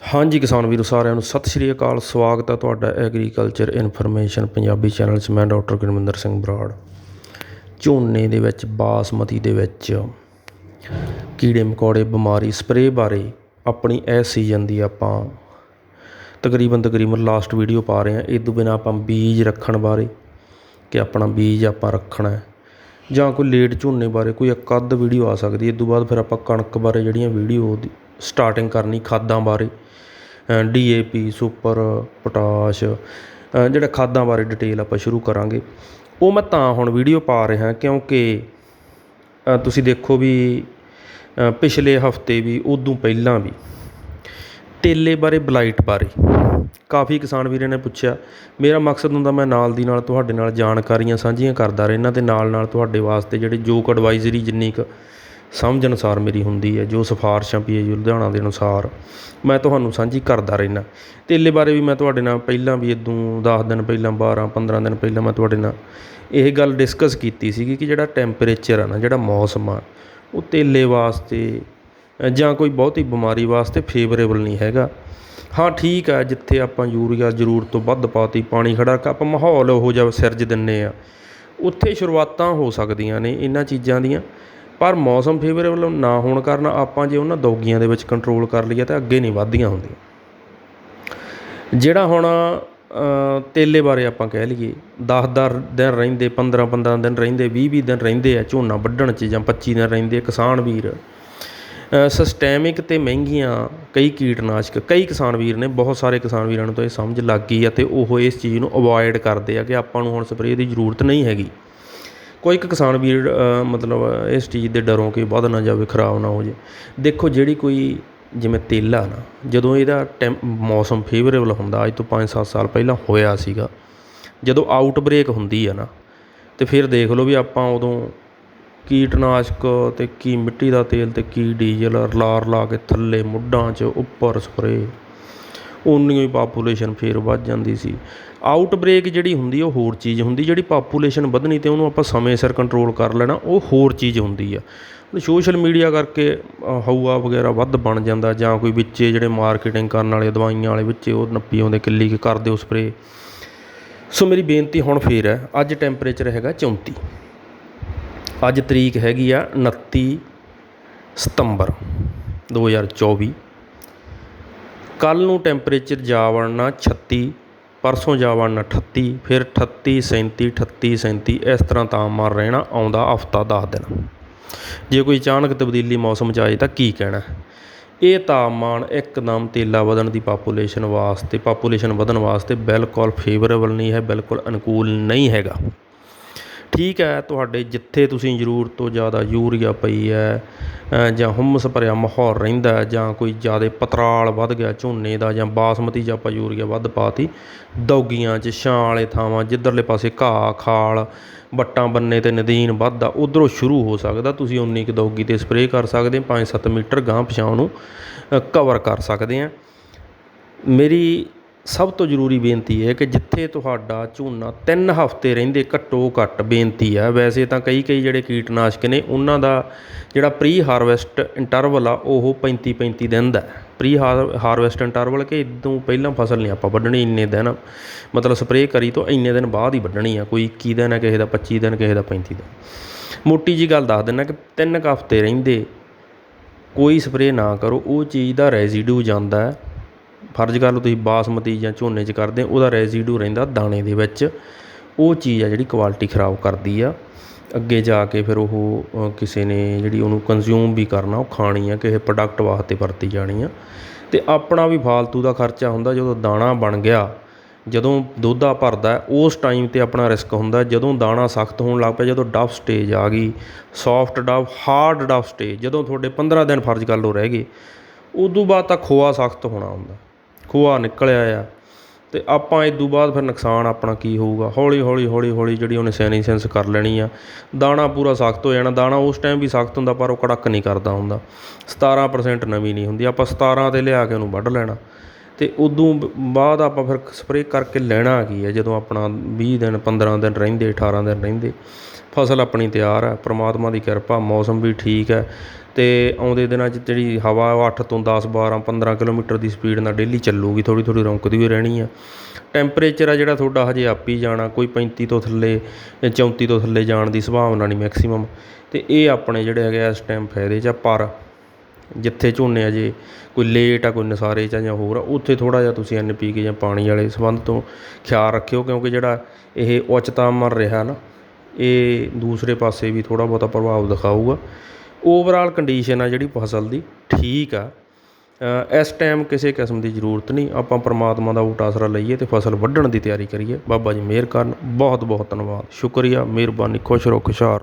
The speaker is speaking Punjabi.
ਹਾਂਜੀ ਕਿਸਾਨ ਵੀਰੋ, ਸਾਰਿਆਂ ਨੂੰ ਸਤਿ ਸ਼੍ਰੀ ਅਕਾਲ, ਸਵਾਗਤ ਹੈ ਤੁਹਾਡਾ ਐਗਰੀਕਲਚਰ ਇਨਫੋਰਮੇਸ਼ਨ ਪੰਜਾਬੀ ਚੈਨਲ 'ਚ, ਮੈਂ ਡਾਕਟਰ ਗੁਰਮਿੰਦਰ ਸਿੰਘ ਬਰਾੜ। ਝੋਨੇ ਦੇ ਵਿੱਚ, ਬਾਸਮਤੀ ਦੇ ਵਿੱਚ ਕੀੜੇ ਮਕੌੜੇ, ਬਿਮਾਰੀ ਸਪਰੇਅ ਬਾਰੇ ਆਪਣੀ ਇਸ ਸੀਜ਼ਨ ਦੀ ਆਪਾਂ ਤਕਰੀਬਨ ਤਕਰੀਬਨ ਲਾਸਟ ਵੀਡੀਓ ਪਾ ਰਹੇ ਹਾਂ। ਇਹ ਤੋਂ ਬਿਨਾਂ ਆਪਾਂ ਬੀਜ ਰੱਖਣ ਬਾਰੇ ਕਿ ਆਪਣਾ ਬੀਜ ਆਪਾਂ ਰੱਖਣਾ ਹੈ ਜਾਂ ਕੋਈ ਲੇਟ ਝੋਨੇ ਬਾਰੇ ਕੋਈ ਇੱਕ ਅੱਧ ਵੀਡੀਓ ਆ ਸਕਦੀ ਹੈ। ਇਸ ਤੋਂ ਬਾਅਦ ਫਿਰ ਆਪਾਂ ਕਣਕ ਬਾਰੇ ਜਿਹੜੀਆਂ ਵੀਡੀਓ ਦੀ ਸਟਾਰਟਿੰਗ ਕਰਨੀ ਖਾਦਾਂ ਬਾਰੇ D A P super potash ਅ, ਜਿਹੜਾ ਖਾਦਾਂ ਬਾਰੇ ਡਿਟੇਲ ਆਪਾਂ ਸ਼ੁਰੂ ਕਰਾਂਗੇ। ਉਹ ਮੈਂ ਤਾਂ ਹੁਣ ਵੀਡੀਓ ਪਾ ਰਿਹਾ ਕਿਉਂਕਿ ਤੁਸੀਂ ਦੇਖੋ ਵੀ ਪਿਛਲੇ ਹਫ਼ਤੇ ਵੀ ਉਦੋਂ ਪਹਿਲਾਂ ਵੀ ਤੇਲੇ ਬਾਰੇ ਬਲਾਈਟ ਬਾਰੇ ਕਾਫੀ ਕਿਸਾਨ ਵੀਰਾਂ ਨੇ ਪੁੱਛਿਆ। ਮੇਰਾ ਮਕਸਦ ਹੁੰਦਾ ਮੈਂ ਨਾਲ ਦੀ ਨਾਲ ਤੁਹਾਡੇ ਨਾਲ ਜਾਣਕਾਰੀਆਂ ਸਾਂਝੀਆਂ ਕਰਦਾ ਰਹਿਣਾ ਤੇ ਨਾਲ ਨਾਲ ਤੁਹਾਡੇ ਵਾਸਤੇ ਜਿਹੜੇ ਜੋ ਅਡਵਾਈਜ਼ਰੀ ਜਿੰਨੀ ਕੁ ਸਮਝ ਅਨੁਸਾਰ ਮੇਰੀ ਹੁੰਦੀ ਹੈ, ਜੋ ਸਿਫਾਰਸ਼ਾਂ ਪੀਏ ਲੁਧਿਆਣਾ ਦੇ ਅਨੁਸਾਰ, ਮੈਂ ਤੁਹਾਨੂੰ ਸਾਂਝੀ ਕਰਦਾ ਰਹਿੰਦਾ ਤੇਲੇ ਬਾਰੇ ਵੀ ਮੈਂ ਤੁਹਾਡੇ ਨਾਲ ਪਹਿਲਾਂ ਵੀ ਇਦੋਂ 10 ਦਿਨ ਪਹਿਲਾਂ 12 15 ਦਿਨ ਪਹਿਲਾਂ ਮੈਂ ਤੁਹਾਡੇ ਨਾਲ ਇਹ ਗੱਲ ਡਿਸਕਸ ਕੀਤੀ ਸੀਗੀ ਕਿ ਜਿਹੜਾ ਟੈਂਪਰੇਚਰ ਆ ਨਾ, ਜਿਹੜਾ ਮੌਸਮ ਆ, ਉਹ ਤੇਲੇ ਵਾਸਤੇ ਜਾਂ ਕੋਈ ਬਹੁਤੀ ਬਿਮਾਰੀ ਵਾਸਤੇ ਫੇਵਰੇਬਲ ਨਹੀਂ ਹੈਗਾ। ਹਾਂ, ਠੀਕ ਆ, ਜਿੱਥੇ ਆਪਾਂ ਯੂਰੀਆ ਜ਼ਰੂਰਤ ਤੋਂ ਵੱਧ ਪਾਤੀ, ਪਾਣੀ ਖੜਾ ਕੇ, ਆਪਾਂ ਮਾਹੌਲ ਉਹੋ ਜਿਹਾ ਸਿਰਜ ਦਿੰਨੇ ਆ। ਉੱਥੇ ਸ਼ੁਰੂਆਤਾਂ ਹੋ ਸਕਦੀਆਂ ਨੇ ਇਹਨਾਂ ਚੀਜ਼ਾਂ ਦੀਆਂ। ਪਰ ਮੌਸਮ ਫੇਵਰੇਬਲ ਨਾ ਹੋਣ ਕਾਰਨ ਆਪਾਂ ਜੇ ਉਹਨਾਂ ਦੌਗੀਆਂ ਦੇ ਵਿੱਚ ਕੰਟਰੋਲ ਕਰ ਲਈਏ ਤਾਂ ਅੱਗੇ ਨਹੀਂ ਵੱਧਦੀਆਂ ਹੁੰਦੀਆਂ। ਜਿਹੜਾ ਹੁਣ ਤੇਲੇ ਬਾਰੇ ਆਪਾਂ ਕਹਿ ਲਈਏ 10-10 ਦਿਨ ਰਹਿੰਦੇ 15-15 ਦਿਨ ਰਹਿੰਦੇ 20-20 ਦਿਨ ਰਹਿੰਦੇ ਆ ਝੋਨਾ ਵੱਢਣ 'ਚ ਜਾਂ 25 ਦਿਨ ਰਹਿੰਦੇ ਆ ਕਿਸਾਨ ਵੀਰ ਸਿਸਟੈਮਿਕ ਤੇ ਮਹਿੰਗੀਆਂ ਕਈ ਕੀਟਨਾਸ਼ਕ, ਕਈ ਕਿਸਾਨ ਵੀਰ ਨੇ, ਬਹੁਤ ਸਾਰੇ ਕਿਸਾਨ ਵੀਰਾਂ ਨੂੰ ਤਾਂ ਇਹ ਸਮਝ ਲੱਗ ਗਈ ਆ ਤੇ ਉਹ ਇਸ ਚੀਜ਼ ਨੂੰ ਅਵੋਇਡ ਕਰਦੇ ਆ ਕਿ ਆਪਾਂ ਨੂੰ ਹੁਣ ਸਪਰੇਅ ਦੀ ਜ਼ਰੂਰਤ ਨਹੀਂ ਹੈਗੀ। ਕੋਈ ਇੱਕ ਕਿਸਾਨ ਵੀਰ ਮਤਲਬ ਇਸ ਚੀਜ਼ ਦੇ ਡਰੋਂ ਕਿ ਵੱਧ ਨਾ ਜਾਵੇ, ਖਰਾਬ ਨਾ ਹੋ ਜੇ। ਦੇਖੋ ਜਿਹੜੀ ਕੋਈ ਜਿਵੇਂ ਤੇਲਾ ਨਾ, ਜਦੋਂ ਇਹਦਾ ਟੈਮ, ਮੌਸਮ ਫੇਵਰੇਬਲ ਹੁੰਦਾ, ਅੱਜ ਤੋਂ 5-7 ਸਾਲ ਪਹਿਲਾਂ ਹੋਇਆ ਸੀਗਾ, ਜਦੋਂ ਆਊਟਬ੍ਰੇਕ ਹੁੰਦੀ ਆ ਨਾ, ਤੇ ਫਿਰ ਦੇਖ ਲਓ ਵੀ ਆਪਾਂ ਉਦੋਂ ਕੀਟਨਾਸ਼ਕ ਅਤੇ ਕੀ ਮਿੱਟੀ ਦਾ ਤੇਲ ਅਤੇ ਕੀ ਡੀਜ਼ਲ ਰਲਾ ਰਲਾ ਕੇ ਥੱਲੇ ਮੁੱਢਾਂ 'ਚ ਉੱਪਰ ਸਪਰੇਅ। ਉਨੀ ਹੀ ਪਾਪੂਲੇਸ਼ਨ ਫਿਰ ਵੱਧ ਜਾਂਦੀ ਸੀ। ਆਊਟਬ੍ਰੇਕ ਜਿਹੜੀ ਹੁੰਦੀ ਉਹ ਹੋਰ ਚੀਜ਼ ਹੁੰਦੀ ਜਿਹੜੀ ਪਾਪੂਲੇਸ਼ਨ ਵਧਣੀ ਤੇ ਉਹਨੂੰ ਆਪਾਂ ਸਮੇਂ ਸਿਰ ਕੰਟਰੋਲ ਕਰ ਲੈਣਾ ਉਹ ਹੋਰ ਚੀਜ਼ ਹੁੰਦੀ ਆ। ਸੋਸ਼ਲ ਮੀਡੀਆ ਕਰਕੇ ਅ, ਹਊਆ ਵਗੈਰਾ ਵੱਧ ਬਣ ਜਾਂਦਾ ਜਾਂ ਕੋਈ ਵਿੱਚੇ ਜਿਹੜੇ ਮਾਰਕੀਟਿੰਗ ਕਰਨ ਵਾਲੇ ਦਵਾਈਆਂ ਵਾਲੇ ਵਿੱਚੇ ਉਹ ਨੱਪੀ ਆਉਂਦੇ ਕਿੱਲੀ ਕੁ ਕਰ ਦਿਓ ਸਪਰੇ ਸੋ ਮੇਰੀ ਬੇਨਤੀ ਹੁਣ ਫੇਰ ਹੈ ਅੱਜ ਟੈਂਪਰੇਚਰ ਹੈਗਾ 34 ਅੱਜ ਤਰੀਕ ਹੈਗੀ ਆ 29 ਸਤੰਬਰ 2024 ਕੱਲ੍ਹ ਨੂੰ ਟੈਂਪਰੇਚਰ ਜਾ ਵੜਨਾ 36 ਪਰਸੋਂ ਜਾ ਵੜਨਾ 38 ਫਿਰ 38 37 38 37 ਇਸ ਤਰ੍ਹਾਂ ਤਾਪਮਾਨ ਰਹਿਣਾ ਆਉਂਦਾ ਹਫਤਾ ਦਸ ਦਿਨ। ਜੇ ਕੋਈ ਅਚਾਨਕ ਤਬਦੀਲੀ ਮੌਸਮ 'ਚ ਆਏ ਤਾਂ ਕੀ ਕਹਿਣਾ? ਇਹ ਤਾਪਮਾਨ ਇੱਕਦਮ ਤੇਲਾ ਵਧਣ ਦੀ ਪਾਪੂਲੇਸ਼ਨ ਵਾਸਤੇ ਪਾਪੂਲੇਸ਼ਨ ਵਧਣ ਵਾਸਤੇ ਬਿਲਕੁਲ ਫੇਵਰੇਬਲ ਨਹੀਂ ਹੈ, ਬਿਲਕੁਲ ਅਨੁਕੂਲ ਨਹੀਂ ਹੈਗਾ। ਠੀਕ ਹੈ, ਤੁਹਾਡੇ ਜਿੱਥੇ ਤੁਸੀਂ ਜ਼ਰੂਰਤ ਤੋਂ ਜ਼ਿਆਦਾ ਯੂਰੀਆ ਪਈ ਹੈ ਜਾਂ ਹੁੰਮਸ ਭਰਿਆ ਮਾਹੌਲ ਰਹਿੰਦਾ ਜਾਂ ਕੋਈ ਜ਼ਿਆਦਾ ਪਤਰਾਲ ਵੱਧ ਗਿਆ ਝੋਨੇ ਦਾ, ਜਾਂ ਬਾਸਮਤੀ 'ਚ ਆਪਾਂ ਯੂਰੀਆ ਵੱਧ ਪਾਤੀ, ਦੌਗੀਆਂ 'ਚ, ਛਾਂ ਵਾਲੇ ਥਾਵਾਂ, ਜਿੱਧਰਲੇ ਪਾਸੇ ਘਾਹ, ਖਾਲ, ਵੱਟਾਂ ਬੰਨੇ ਤੇ ਨਦੀਨ ਵੱਧਦਾ, ਉਧਰੋਂ ਸ਼ੁਰੂ ਹੋ ਸਕਦਾ, ਤੁਸੀਂ ਉਨੀ ਕੁ ਦੌਗੀ ਤੇ ਸਪਰੇਅ ਕਰ ਸਕਦੇ 5-7 ਮੀਟਰ ਗਾਂਹ ਪਛਾਣ ਨੂੰ ਕਵਰ ਕਰ ਸਕਦੇ ਆ। ਮੇਰੀ ਸਭ ਤੋਂ ਜ਼ਰੂਰੀ ਬੇਨਤੀ ਹੈ ਕਿ ਜਿੱਥੇ ਤੁਹਾਡਾ ਝੋਨਾ ਤਿੰਨ ਹਫ਼ਤੇ ਰਹਿੰਦੇ ਘੱਟੋ ਘੱਟ ਬੇਨਤੀ ਆ। ਵੈਸੇ ਤਾਂ ਕਈ ਕਈ ਜਿਹੜੇ ਕੀਟਨਾਸ਼ਕ ਨੇ, ਉਹਨਾਂ ਦਾ ਜਿਹੜਾ ਪ੍ਰੀ ਹਾਰਵੈਸਟ ਇੰਟਰਵਲ ਆ, ਉਹ 35 35 ਦਿਨ ਦਾ ਪ੍ਰੀ ਹਾਰਵੈਸਟ ਇੰਟਰਵਲ ਕਿ ਇਦੋਂ ਪਹਿਲਾਂ ਫਸਲ ਨਹੀਂ ਆਪਾਂ ਵੱਢਣੀ, ਇੰਨੇ ਦਿਨ, ਮਤਲਬ ਸਪਰੇਅ ਕਰੀ ਤੋਂ ਇੰਨੇ ਦਿਨ ਬਾਅਦ ਹੀ ਵੱਢਣੀ ਆ। ਕੋਈ 21 ਦਿਨ ਹੈ ਕਿਸੇ ਦਾ 25 ਦਿਨ, ਕਿਸੇ ਦਾ 35 ਦਿਨ। ਮੋਟੀ ਜੀ ਗੱਲ ਦੱਸ ਦਿੰਦਾ ਕਿ 3 ਹਫ਼ਤੇ ਰਹਿੰਦੇ, ਕੋਈ ਸਪਰੇਅ ਨਾ ਕਰੋ, ਉਹ ਚੀਜ਼ ਦਾ ਰੈਜ਼ੀਡਿਊ ਜਾਂਦਾ ਹੈ। ਫਰਜ਼ ਕਰ ਲਓ ਤੁਸੀਂ ਬਾਸਮਤੀ ਜਾਂ ਝੋਨੇ 'ਚ ਕਰਦੇ, ਉਹਦਾ ਰੈਜ਼ੀਡਿਊ ਰਹਿੰਦਾ ਦਾਣੇ ਦੇ ਵਿੱਚ। ਉਹ ਚੀਜ਼ ਆ ਜਿਹੜੀ ਕੁਆਲਿਟੀ ਖਰਾਬ ਕਰਦੀ ਆ। ਅੱਗੇ ਜਾ ਕੇ ਫਿਰ ਉਹ ਕਿਸੇ ਨੇ ਜਿਹੜੀ ਉਹਨੂੰ ਕੰਜ਼ਿਊਮ ਵੀ ਕਰਨਾ, ਉਹ ਖਾਣੀ ਆ, ਕਿਸੇ ਪ੍ਰੋਡਕਟ ਵਾਸਤੇ ਵਰਤੀ ਜਾਣੀ ਆ। ਅਤੇ ਆਪਣਾ ਵੀ ਫਾਲਤੂ ਦਾ ਖਰਚਾ ਹੁੰਦਾ, ਜਦੋਂ ਦਾਣਾ ਬਣ ਗਿਆ, ਜਦੋਂ ਦੁੱਧਾ ਭਰਦਾ, ਉਸ ਟਾਈਮ ਤੇ ਆਪਣਾ ਰਿਸਕ ਹੁੰਦਾ, ਜਦੋਂ ਦਾਣਾ ਸਖਤ ਹੋਣ ਲੱਗ ਪਿਆ, ਜਦੋਂ ਡਫ ਸਟੇਜ ਆ ਗਈ soft dough hard dough stage ਜਦੋਂ ਤੁਹਾਡੇ 15 ਦਿਨ ਫਰਜ਼ ਕਰ ਲਓ ਰਹਿ ਗਏ, ਉਦੋਂ ਬਾਅਦ ਤਾਂ ਖੋਆ ਸਖਤ ਹੋਣਾ ਹੁੰਦਾ। ਖੋਆ ਨਿਕਲਿਆ ਆ। ਅਤੇ ਆਪਾਂ ਇਹ ਤੋਂ ਬਾਅਦ ਫਿਰ ਨੁਕਸਾਨ ਆਪਣਾ ਕੀ ਹੋਊਗਾ? ਹੌਲੀ ਹੌਲੀ ਹੌਲੀ ਹੌਲੀ ਜਿਹੜੀ ਉਹਨੇ ਸੈਨਿਸੈਂਸ ਕਰ ਲੈਣੀ ਆ। ਦਾਣਾ ਪੂਰਾ ਸਖਤ ਹੋ ਜਾਣਾ। ਦਾਣਾ ਉਸ ਟਾਈਮ ਵੀ ਸਖਤ ਹੁੰਦਾ ਪਰ ਉਹ ਕੜਕ ਨਹੀਂ ਕਰਦਾ ਹੁੰਦਾ। 17% ਨਵੀਂ ਨਹੀਂ ਹੁੰਦੀ। ਆਪਾਂ 17 ਤੇ ਲਿਆ ਕੇ ਉਹਨੂੰ ਵੱਢ ਲੈਣਾ। ਅਤੇ ਉਦੋਂ ਬ- ਬਾਅਦ ਆਪਾਂ ਫਿਰ ਸਪਰੇਅ ਕਰਕੇ ਲੈਣਾ ਕੀ ਹੈ, ਜਦੋਂ ਆਪਣਾ ਵੀਹ ਦਿਨ 15 ਦਿਨ ਰਹਿੰਦੇ 18 ਦਿਨ ਰਹਿੰਦੇ, ਫਸਲ ਆਪਣੀ ਤਿਆਰ ਹੈ, ਪਰਮਾਤਮਾ ਦੀ ਕਿਰਪਾ, ਮੌਸਮ ਵੀ ਠੀਕ ਹੈ ਅਤੇ ਆਉਂਦੇ ਦਿਨਾਂ 'ਚ ਜਿਹੜੀ ਹਵਾ ਉਹ 8 ਤੋਂ 10 12 15 ਕਿਲੋਮੀਟਰ ਦੀ ਸਪੀਡ ਨਾਲ ਡੇਲੀ ਚੱਲੂਗੀ ਥੋੜ੍ਹੀ ਥੋੜ੍ਹੀ ਰੌਂਕਦੀ ਹੋਈ ਰਹਿਣੀ ਆ। ਟੈਂਪਰੇਚਰ ਆ ਜਿਹੜਾ ਤੁਹਾਡਾ ਹਜੇ ਆਪ ਹੀ ਜਾਣਾ, ਕੋਈ 35 ਤੋਂ ਥੱਲੇ, ਜਾਂ 34 ਤੋਂ ਥੱਲੇ ਜਾਣ ਦੀ ਸੰਭਾਵਨਾ ਨਹੀਂ ਮੈਕਸੀਮਮ। ਅਤੇ ਇਹ ਆਪਣੇ ਜਿਹੜੇ ਹੈਗੇ ਆ ਇਸ ਟਾਈਮ ਫਾਇਦੇ 'ਚ ਆ, ਪਰ ਜਿੱਥੇ ਝੋਨੇ ਅਜੇ ਕੋਈ ਲੇਟ ਆ, ਕੋਈ ਨਸਾਰੇ 'ਚ ਆ ਜਾਂ ਹੋਰ ਆ, ਉੱਥੇ ਥੋੜ੍ਹਾ ਜਿਹਾ ਤੁਸੀਂ ਐਨ ਪੀ ਕੇ ਜਾਂ ਪਾਣੀ ਵਾਲੇ ਸੰਬੰਧ ਤੋਂ ਖਿਆਲ ਰੱਖਿਓ, ਕਿਉਂਕਿ ਜਿਹੜਾ ਇਹ ਉੱਚ ਰਿਹਾ ਨਾ, ਇਹ ਦੂਸਰੇ ਪਾਸੇ ਵੀ ਥੋੜ੍ਹਾ ਬਹੁਤਾ ਪ੍ਰਭਾਵ ਦਿਖਾਊਗਾ। ਓਵਰਆਲ ਕੰਡੀਸ਼ਨ ਆ ਜਿਹੜੀ ਫਸਲ ਦੀ, ਠੀਕ ਆ। ਇਸ ਟਾਈਮ ਕਿਸੇ ਕਿਸਮ ਦੀ ਜ਼ਰੂਰਤ ਨਹੀਂ, ਆਪਾਂ ਪ੍ਰਮਾਤਮਾ ਦਾ ਊਟ ਆਸਰਾ ਲਈਏ ਤੇ ਫਸਲ ਵੱਢਣ ਦੀ ਤਿਆਰੀ ਕਰੀਏ। ਬਾਬਾ ਜੀ ਮਿਹਰ ਕਰਨ ਬਹੁਤ ਬਹੁਤ ਧੰਨਵਾਦ। ਸ਼ੁਕਰੀਆ, ਮਿਹਰਬਾਨੀ, ਖੁਸ਼ ਰਹੋ, ਖੁਸ਼ਹਾਲ